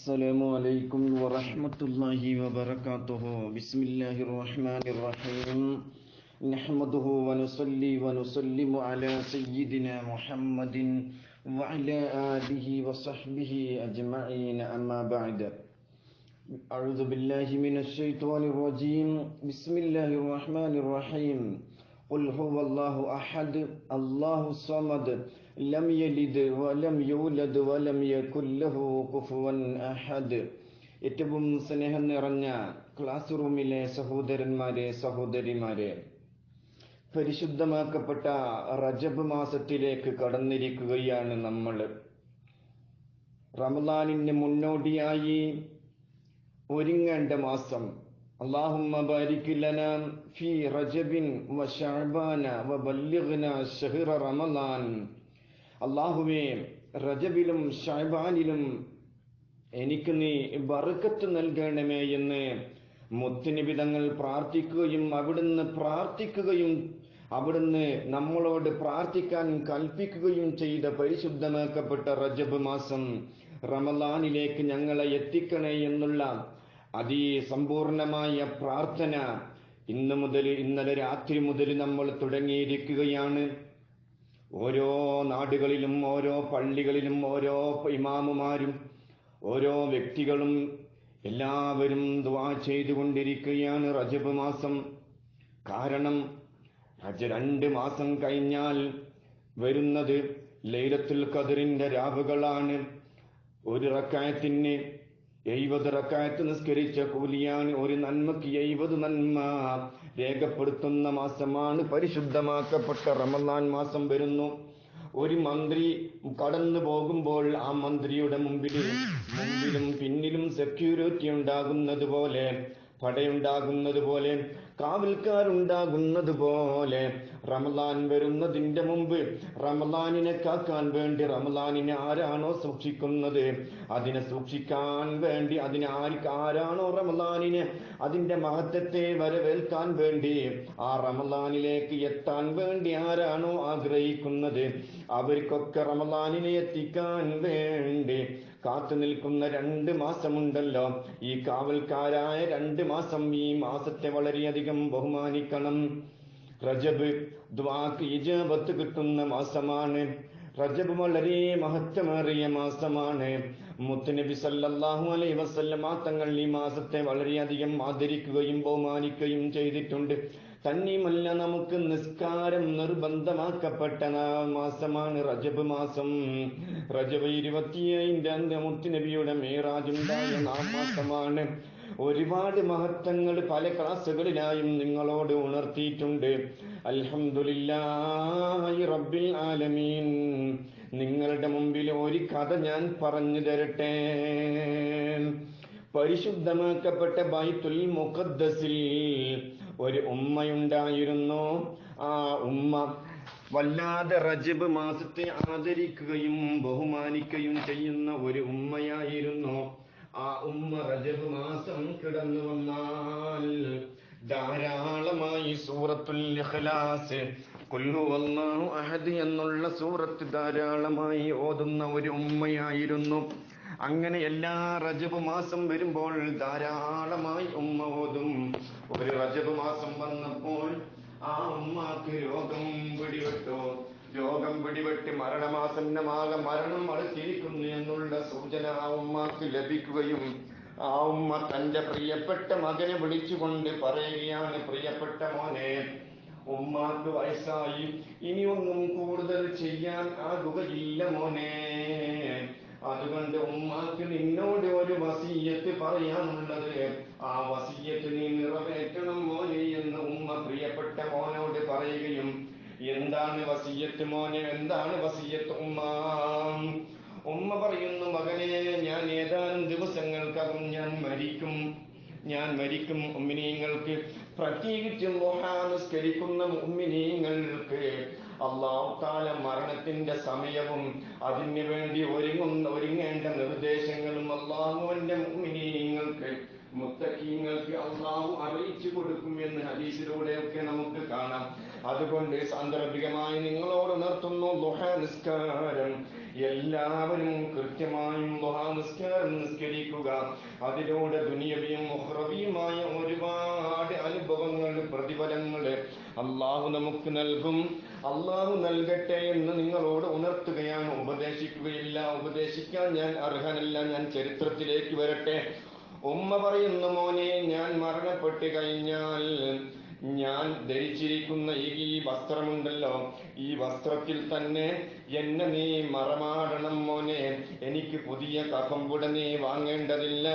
السلام عليكم ورحمة الله وبركاته. بسم الله الرحمن الرحيم. نحمده ونصلي ونسلم على سيدنا محمد وعلى آله وصحبه أجمعين. أما بعد أعوذ بالله من الشيطان الرجيم. بسم الله الرحمن الرحيم. قل هو الله أحد الله الصمد لم يلد ولم يولد ولم يكن له كفوا أحد ഏറ്റവും സ്നേഹം നിറഞ്ഞ ക്ലാസ് റൂമിലെ സഹോദരന്മാരെ സഹോദരിമാരെ പരിശുദ്ധമാക്കപ്പെട്ട റജബ് മാസത്തിലേക്ക് കടന്നിരിക്കുകയാണ് നമ്മൾ റമദാനിന് മുന്നോടിയായി ഒരുങ്ങേണ്ട മാസം اللهم بارك لنا في رجب وشعبان وبلغنا شهر رمضان അള്ളാഹുവേ റജബിലും ഷാബാനിലും എനിക്ക് നീ ബറുക്കത്ത് നൽകണമേ എന്ന് മുത്തുനബി തങ്ങൾ പ്രാർത്ഥിക്കുകയും അവിടുന്ന് പ്രാർത്ഥിക്കുകയും അവിടുന്ന് നമ്മളോട് പ്രാർത്ഥിക്കാൻ കൽപ്പിക്കുകയും ചെയ്ത പരിശുദ്ധമാക്കപ്പെട്ട റജബ് മാസം റമലാനിലേക്ക് ഞങ്ങളെ എത്തിക്കണേ എന്നുള്ള അതിസമ്പൂർണമായ പ്രാർത്ഥന ഇന്ന് മുതൽ ഇന്നലെ രാത്രി മുതൽ നമ്മൾ തുടങ്ങിയിരിക്കുകയാണ്. ഓരോ നാടുകളിലും ഓരോ പള്ളികളിലും ഓരോ ഇമാമുമാരും ഓരോ വ്യക്തികളും എല്ലാവരും ദ്വാ ചെയ്തുകൊണ്ടിരിക്കുകയാണ് റജബ് മാസം. കാരണം റജ രണ്ട് മാസം കഴിഞ്ഞാൽ വരുന്നത് ലൈലത്തുൽ ഖദറിന്റെ രാവുകളാണ്. ഒരു റക്കായത്തിന് എഴുപത് റക്കായത്ത് നിസ്കരിച്ച കൂലിയാണ് ഒരു നന്മക്ക് എഴുപത് നന്മ. രേഖപ്പെടുത്തുന്ന മാസമാണ് പരിശുദ്ധമാക്കപ്പെട്ട റമദാൻ മാസം വരുന്നു. ഒരു മന്ത്രി കടന്നു പോകുമ്പോൾ ആ മന്ത്രിയുടെ മുമ്പിലും മുമ്പിലും പിന്നിലും സെക്യൂരിറ്റി ഉണ്ടാകുന്നത് പോലെ പടയുണ്ടാകുന്നത് പോലെ കാവൽക്കാരുണ്ടാകുന്നത് പോലെ റമലാൻ വരുന്നതിന്റെ മുമ്പ് റമലാനിനെ കാക്കാൻ വേണ്ടി റമലാനിനെ ആരാണോ സൂക്ഷിക്കുന്നത്? അതിനെ സൂക്ഷിക്കാൻ വേണ്ടി അതിനെ ആർക്ക് ആരാണോ റമലാനിനെ അതിന്റെ മഹത്വത്തെ വരവേൽക്കാൻ വേണ്ടി ആ റമലാനിലേക്ക് എത്താൻ വേണ്ടി ആരാണോ ആഗ്രഹിക്കുന്നത്? അവർക്കൊക്കെ റമലാനിനെ എത്തിക്കാൻ വേണ്ടി കാത്തു നിൽക്കുന്ന രണ്ട് മാസമുണ്ടല്ലോ. ഈ കാവൽക്കാരായ രണ്ട് മാസം ഈ മാസത്തെ വളരെയധികം ബഹുമാനിക്കണം. റജബ് ദ്വാക്ക് ഇജാബത്ത് കിട്ടുന്ന മാസമാണ്. റജബ് വളരെ മഹത്വമേറിയ മാസമാണ്. മുത്തുനബി സല്ലാഹു അലൈ വസല്ലമ തങ്ങൾ ഈ മാസത്തെ വളരെയധികം ആദരിക്കുകയും ബഹുമാനിക്കുകയും ചെയ്തിട്ടുണ്ട്. തന്നെയുമല്ല നമുക്ക് നിസ്കാരം നിർബന്ധമാക്കപ്പെട്ട മാസമാണ് റജബ് മാസം. റജബ് ഇരുപത്തിയേഴിന്റെ അന്ന് മുത്തുനബിയുടെ മേറാജുണ്ടായ മാസമാണ്. ഒരുപാട് മഹത്വങ്ങൾ പല ക്ലാസ്സുകളിലായും നിങ്ങളോട് ഉണർത്തിയിട്ടുണ്ട്. അൽഹംദുലില്ലാഹി റബ്ബിൽ ആലമീൻ. നിങ്ങളുടെ മുമ്പിൽ ഒരു കഥ ഞാൻ പറഞ്ഞു തരട്ടെ. പരിശുദ്ധമാക്കപ്പെട്ട ബൈത്തുൽ മുഖദ്സിൽ ഒരു ഉമ്മയുണ്ടായിരുന്നു. ആ ഉമ്മ വല്ലാതെ റജബ് മാസത്തെ ആദരിക്കുകയും ബഹുമാനിക്കുകയും ചെയ്യുന്ന ഒരു ഉമ്മയായിരുന്നു. ആ ഉമ്മ റജബ് മാസം കിടന്നു വന്നാൽ ധാരാളമായി സൂറത്തുൽ ഇഖ്ലാസ്. കുല്ലു അല്ലാഹു അഹദ് എന്നുള്ള സൂറത്ത് ധാരാളമായി ഓതുന്ന ഒരു ഉമ്മയായിരുന്നു. അങ്ങനെ എല്ലാ റജബ് മാസം വരുമ്പോൾ ധാരാളമായി ഉമ്മ ഓതും. ഒരു റജബ് മാസം വന്നപ്പോൾ ആ ഉമ്മാക്ക് രോഗം പിടിപെട്ടു. രോഗം പിടിപെട്ട് മരണമാസന്നമാകെ മരണം അടുത്തിരിക്കുന്നു എന്നുള്ള സൂചന ആ ഉമ്മാക്ക് ലഭിക്കുകയും ആ ഉമ്മ തന്റെ പ്രിയപ്പെട്ട മകനെ വിളിച്ചുകൊണ്ട് പറയുകയാണ് പ്രിയപ്പെട്ട മോനെ ഉമ്മാക്ക് വയസ്സായി. ഇനിയൊന്നും കൂടുതൽ ചെയ്യാൻ ആകുകയില്ല മോനെ. അതുകൊണ്ട് ഉമ്മാക്ക് നിന്നോട് ഒരു വസീയത്ത് പറയാനുള്ളത് ആ വസീയത്ത് നീ നിറവേറ്റണം മോനെ എന്ന് ഉമ്മ പ്രിയപ്പെട്ട മോനോട് പറയുകയും എന്താണ് വസീയത്ത് മോനെ? എന്താണ് വസീയത്ത് ഉമ്മ? ഉമ്മ പറയുന്നു മകനെ ഞാൻ ഏതാനും ദിവസങ്ങൾക്കകം ഞാൻ മരിക്കും. ഞാൻ മരിക്കും ഉമ്മിനീങ്ങൾക്ക് പ്രത്യേകിച്ചും നിസ്കരിക്കുന്ന ഉമ്മിനീങ്ങൾക്ക് അള്ളാഹുത്താല മരണത്തിന്റെ സമയവും അതിനു വേണ്ടി ഒരുങ്ങുന്ന ഒരുങ്ങേണ്ട നിർദ്ദേശങ്ങളും അള്ളാഹുവിന്റെ ഉമ്മിനീങ്ങൾക്ക് മുത്തക്കീങ്ങൾക്ക് അള്ളാഹു അറിയിച്ചു കൊടുക്കും എന്ന് ഹദീസിലൂടെയൊക്കെ നമുക്ക് കാണാം. അതുകൊണ്ട് സാന്ദർഭികമായി നിങ്ങളോട് ഉണർത്തുന്നു ദുഹ നിസ്കാരം. എല്ലാവരും കൃത്യമായും ദുഹ നിസ്കാരം നിസ്കരിക്കുക. അതിലൂടെ ദുനിയവിയും മുഹ്റവിയുമായ ഒരുപാട് അനുഭവങ്ങൾ പ്രതിഫലങ്ങൾ അള്ളാഹു നമുക്ക് നൽകും. അള്ളാഹു നൽകട്ടെ എന്ന് നിങ്ങളോട് ഉണർത്തുകയാണ്. ഉപദേശിക്കുകയില്ല. ഉപദേശിക്കാൻ ഞാൻ അർഹനല്ല. ഞാൻ ചരിത്രത്തിലേക്ക് വരട്ടെ. ഉമ്മ പറയുന്നു മോനെ ഞാൻ മരണപ്പെട്ട് കഴിഞ്ഞാൽ ഞാൻ ധരിച്ചിരിക്കുന്ന ഈ വസ്ത്രമുണ്ടല്ലോ. ഈ വസ്ത്രത്തിൽ തന്നെ എന്നെ നീ മറമാടണം മോനെ. എനിക്ക് പുതിയ കഫംപുട നീ വാങ്ങേണ്ടതില്ല.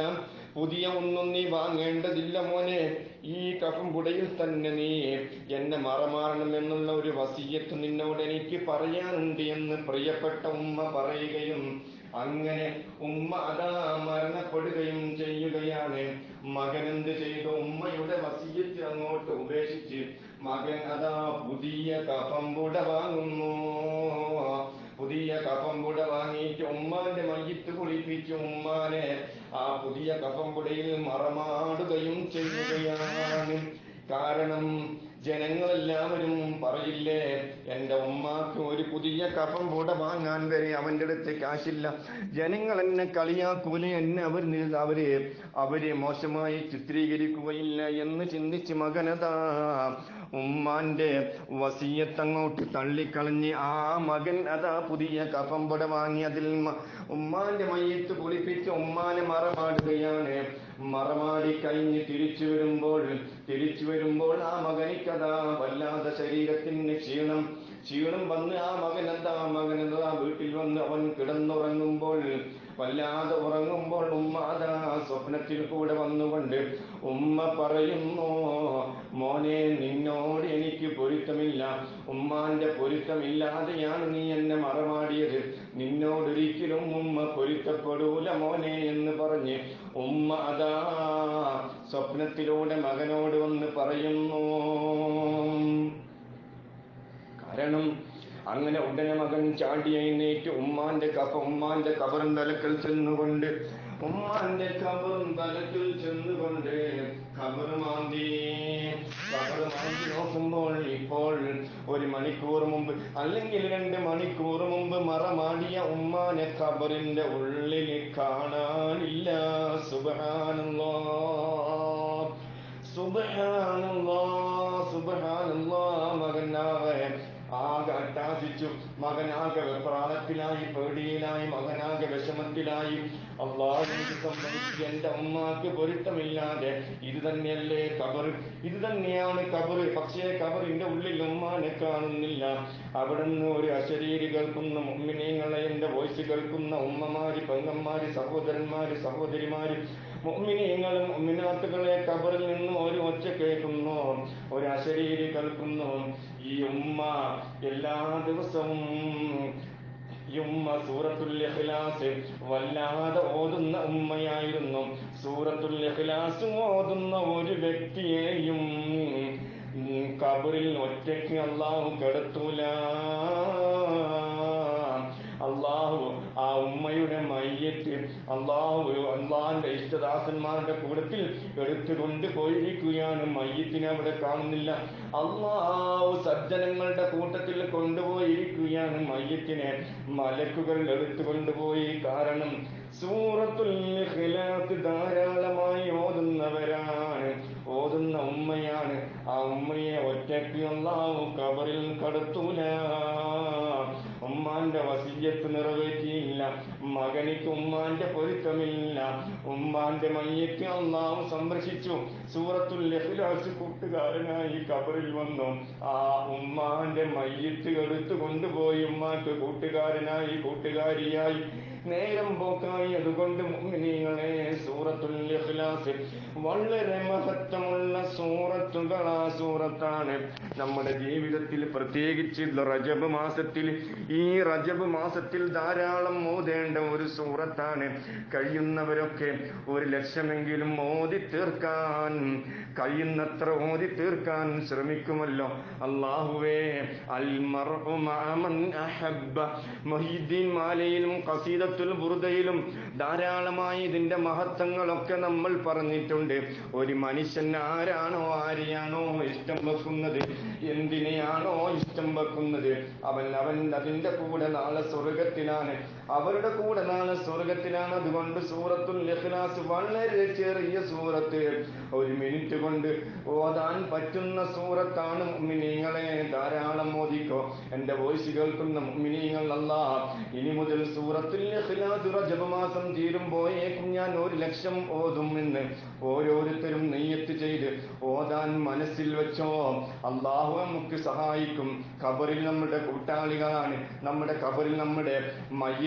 പുതിയ ഒന്നും നീ വാങ്ങേണ്ടതില്ല മോനെ. ഈ കഫംപുടയിൽ തന്നെ നീ എന്നെ മറമാറണം എന്നുള്ള ഒരു വസീയത്ത് നിന്നോട് എനിക്ക് പറയാനുണ്ട് എന്ന് പ്രിയപ്പെട്ട ഉമ്മ പറയുകയും അങ്ങനെ ഉമ്മ അതാ മരണപ്പെടുകയും ചെയ്യുകയാണ്. മകൻ എന്ത് ചെയ്തു? ഉമ്മയുടെ വസീയത്തിൽ അങ്ങോട്ട് ഉപേക്ഷിച്ച് മകൻ അതാ പുതിയ കഫമ്പുട വാങ്ങുന്നു. പുതിയ കഫംപുട വാങ്ങിയിട്ട് ഉമ്മാന്റെ മയ്യത്ത് കുളിപ്പിച്ച് ഉമ്മാനെ ആ പുതിയ കഫംപുടയിൽ മറമാടുകയും ചെയ്യുകയാണ്. കാരണം ജനങ്ങളെല്ലാവരും പറയില്ലേ എന്റെ ഉമ്മാക്ക് ഒരു പുതിയ കഫം കൂടെ വാങ്ങാൻ വരെ അവന്റെ അടുത്ത് കാശില്ല. ജനങ്ങൾ എന്നെ കളിയാക്കൂലെ എന്നെ അവർ അവരെ അവരെ മോശമായി ചിത്രീകരിക്കുകയില്ല എന്ന് ചിന്തിച്ച് മകനതാ. ഉമ്മാന്റെ വസീയത്ത് അങ്ങോട്ട് തള്ളിക്കളഞ്ഞ് ആ മകൻ അതാ പുതിയ കഫം പുട വാങ്ങി അതിൽ ഉമ്മാന്റെ മയ്യത്ത് കുളിപ്പിച്ച് ഉമ്മാനെ മറമാടുകയാണ്. മറമാടി കഴിഞ്ഞ് തിരിച്ചു വരുമ്പോൾ തിരിച്ചു വരുമ്പോൾ ആ മകനിക്കതാ വല്ലാതെ ശരീരത്തിന് ക്ഷീണം. ക്ഷീണം വന്ന് ആ മകൻ എന്താ മകൻ എന്താ വീട്ടിൽ വന്ന് അവൻ കിടന്നുറങ്ങുമ്പോൾ വല്ലാതെ ഉറങ്ങുമ്പോൾ ഉമ്മ അതാ സ്വപ്നത്തിൽ കൂടെ വന്നുകൊണ്ട് ഉമ്മ പറയുന്നു മോനെ നിന്നോട് എനിക്ക് പൊരുത്തമില്ല. ഉമ്മാന്റെ പൊരുത്തമില്ലാതെയാണ് നീ എന്നെ മറമാടിയത്. നിന്നോടൊരിക്കലും ഉമ്മ പൊരുത്തപ്പെടൂല മോനെ എന്ന് പറഞ്ഞ് ഉമ്മ അതാ സ്വപ്നത്തിലൂടെ മകനോട് വന്ന് പറയുന്നു. കാരണം അങ്ങനെ ഉടനെ മകൻ ചാടി എഴുന്നേറ്റ് ഉമ്മാന്റെ കഫ ഉമ്മാന്റെ കബറും തലക്കൽ ചെന്നുകൊണ്ട് ഉമ്മാന്റെ കബറും തലക്കൽ ചെന്നുകൊണ്ട് മാന്തി. നോക്കുമ്പോൾ ഇപ്പോൾ ഒരു മണിക്കൂർ മുമ്പ് അല്ലെങ്കിൽ രണ്ട് മണിക്കൂർ മുമ്പ് മറമാടിയ ഉമ്മാനെ കബറിന്റെ ഉള്ളിൽ കാണാനില്ല. സുബഹാനല്ലോ സുബഹാനല്ലാ അട്ടാസിച്ചു മകനാകെ വെപ്രാളത്തിലായി പേടിയിലായി മകനാകെ വിഷമത്തിലായി. അള്ളാഹുവിന് സംബന്ധിച്ച് ഉമ്മാക്ക് പൊരുത്തമില്ലാതെ ഇത് തന്നെയല്ലേ കബർ ഇത് തന്നെയാണ് കബർ പക്ഷേ കബറിന്റെ ഉള്ളിൽ ഉമ്മാനെ കാണുന്നില്ല. അവിടുന്ന് ഒരു അശരീരി കേൾക്കുന്ന മുമ്മിനീങ്ങളെ എന്റെ വോയിസ് കേൾക്കുന്ന ഉമ്മമാര് പെങ്ങന്മാര് സഹോദരന്മാര് സഹോദരിമാര് മുഅ്മിനീങ്ങളും മുഅ്മിനാത്തുകളെ കബറിൽ നിന്ന് ഒരു ഒച്ച കേൾക്കുന്നു ഒരു അശരീരി കേൾക്കുന്നു. ഈ ഉമ്മ എല്ലാ ദിവസവും ഉമ്മ സൂറത്തുൽ ഇഖ്ലാസ് വല്ലാതെ ഓതുന്ന ഉമ്മയായിരുന്നു. സൂറത്തുൽ ഇഖ്ലാസ് ഓതുന്ന ഒരു വ്യക്തിയെയും കബറിൽ ഒറ്റയ്ക്ക് അള്ളാഹു കെടുത്തൂല. അള്ളാഹു ആ ഉമ്മയുടെ മയ്യത്ത് അള്ളാഹു അള്ളാഹിന്റെ ഇഷ്ടദാസന്മാരുടെ കൂടത്തിൽ എടുത്തു കൊണ്ടുപോയിരിക്കുകയാണ് മയ്യത്തിനെ അവിടെ കാണുന്നില്ല. അള്ളാഹു സജ്ജനങ്ങളുടെ കൂട്ടത്തിൽ കൊണ്ടുപോയിരിക്കുകയാണ് മയ്യത്തിനെ. മലക്കുകൾ എടുത്തു കൊണ്ടുപോയി കാരണം സൂറത്തുൽ ധാരാളമായി ഓതുന്നവരാണ് ഓതുന്ന ഉമ്മയാണ്. ആ ഉമ്മയെ ഒറ്റയ്ക്ക് അള്ളാഹു കബറിൽ കടത്തൂല. ഉമ്മാന്റെ വസീയത്ത് നിറവേറ്റിയില്ല. മകനിക്ക് ഉമ്മാന്റെ പൊരുത്തമില്ല. ഉമ്മാന്റെ മയ്യക്ക് അള്ളാഹു സംരക്ഷിച്ചു. സൂറത്തുൽ ലഹ്ലാസ് കൂട്ടുകാരനായി കബറിൽ വന്നു. ആ ഉമ്മാന്റെ മയ്യത്ത് എടുത്തു കൊണ്ടുപോയി ഉമ്മാക്ക് കൂട്ടുകാരനായി കൂട്ടുകാരിയായി. നേരം പോക്കായി അതുകൊണ്ട് സൂറത്തുൽ ഇഖ്ലാസ് വളരെ മഹത്വമുള്ള സൂറത്തുകൾ ആ സൂറത്താണ്. നമ്മുടെ ജീവിതത്തിൽ പ്രത്യേകിച്ച് റജബ് മാസത്തിൽ ഈ റജബ് മാസത്തിൽ ധാരാളം ഓതേണ്ട ഒരു സൂറത്താണ്. കഴിയുന്നവരൊക്കെ ഒരു ലക്ഷമെങ്കിലും ഓതി തീർക്കാൻ കഴിയുന്നത്ര ഓതി തീർക്കാൻ ശ്രമിക്കുമല്ലോ. അള്ളാഹുവേ അൽ മർഉ മഅ മൻ അഹബ്ബ. മൊഹീദ്ദീൻ മാലയിലും ഖസീദത്തുൽ ബുറുദയിലും ധാരാളമായി ഇതിന്റെ മഹത്വങ്ങളൊക്കെ നമ്മൾ പറഞ്ഞിട്ടുണ്ട്. ഒരു മനുഷ്യൻ ആരാണോ ആരെയാണോ ഇഷ്ടം വെക്കുന്നത് എന്തിനെയാണോ ഇഷ്ടം വെക്കുന്നത് അവൻ അവൻ അതിന്റെ കൂടെ നാളെ സ്വർഗത്തിലാണ്. അവരുടെ കൂടെ നാളെ സ്വർഗത്തിലാണ്. അതുകൊണ്ട് സൂറത്തുൽ ഇഖ്ലാസ് വളരെ ചെറിയ സൂറത്ത്. ഒരു മിനിറ്റ് കൊണ്ട് ഓതാൻ പറ്റുന്ന സൂറത്താണ് മുഅ്മിനീങ്ങളെ ധാരാളം ഓദിക്കോ എന്റെ വോയിസ് കേൾക്കുന്ന മുഅ്മിനീങ്ങൾ അല്ല ഇനി മുതൽ സൂറത്തുൽ ഇഖ്ലാസ് റജബ് മാസം തീരുമ്പോഴേക്കും ഞാൻ ഒരു ലക്ഷം ഓതും എന്ന് ഓരോരുത്തരും നെയ്യത്ത് ചെയ്ത് ഓതാൻ മനസ്സിൽ വെച്ചോ. അള്ളാഹു നമുക്ക് സഹായിക്കും. ഖബറിൽ നമ്മുടെ കൂട്ടാളികളാണ്. നമ്മുടെ ഖബറിൽ നമ്മുടെ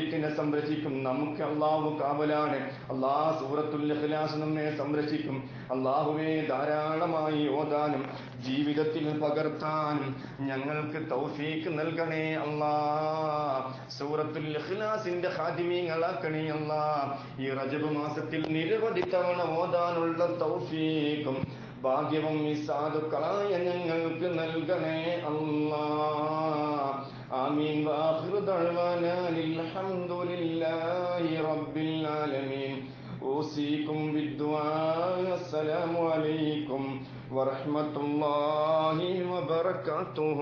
മയ്യത്തിനെ സംരക്ഷിക്കും. നമുക്ക് അള്ളാഹു കാവലാണ്. അള്ളാഹ് സൂറത്തുൽ ഇഖ്ലാസ് നമ്മെ സംരക്ഷിക്കും. അള്ളാഹുവെ ധാരാളമായി ഓതാനും ജീവിതത്തിൽ പകർത്താനും ഞങ്ങൾക്ക് തൗഫീക്ക് നൽകണേ അള്ളാ സൂറത്തുൽ ഇഖ്ലാസിന്റെ ഹാദിമീങ്ങളാക്കണേ അള്ളാ ഈ റജബ് മാസത്തിൽ നിരവധി തവണ ഓതാനുള്ള തൗഫീക്കും ഭാഗ്യവും ഈ സാധുക്കളായ ഞങ്ങൾക്ക് നൽകണേ آمين. وآخر دعوانا للحمد لله رب العالمين أوصيكم بالدعاء. السلام عليكم ورحمة الله وبركاته.